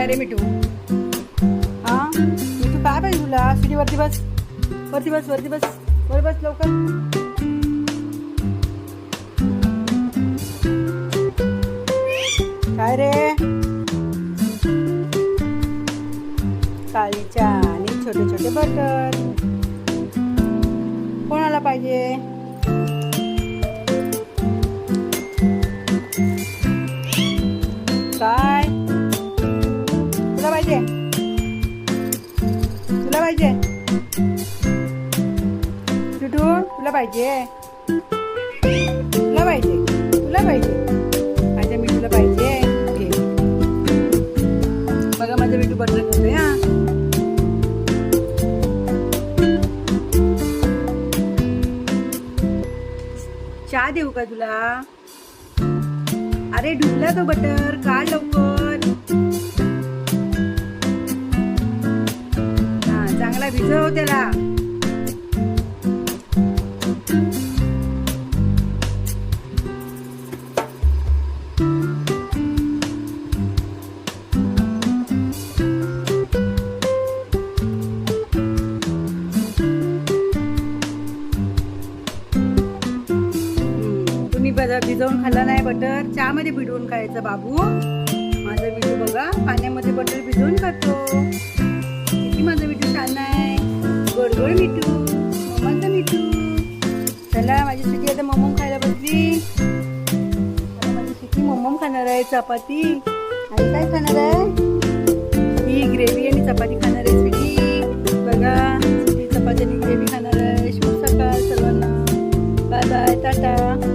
काय रे मिठू. हां? मिठू काय पाहिजे तुला? सीडीवरती बस. वरती बस वरती बस. वर बस लवकर. काय रे? काळीच्या आणि छोटे छोटे बटर. कोणाला पाहिजे? पाहिजे. टुटू तुला पाहिजे. तुला पाहिजे. तुला पाहिजे. माझ्या मिठूला पाहिजे. बघा माझं मिठू बटर खातोय हा. चहा देऊ का तुला? अरे डुबला तो बटर काढ लवकर भिजव त्याला. तुम्ही बघा भिजवून खाल्ला नाही बटर. चहामध्ये भिडवून खायचं बाबू. माझा विडू बघा. पाण्यामध्ये बटर भिजवून खातो. गोड गोड मिठू मम्मांचं मिठू. चला माझी सुट्टी आता मम्मम खायला बसली. चला माझी सुटी मम्मम खाणार आहे चपाती. आणि काय खाणार आहे? ही ग्रेव्ही आणि चपाती खाणार आहे सुटी बघा सुटी चपाती आणि ग्रेव्ही खाणार आहे. शुभ सकाळ सर्वांना. Bye bye tata.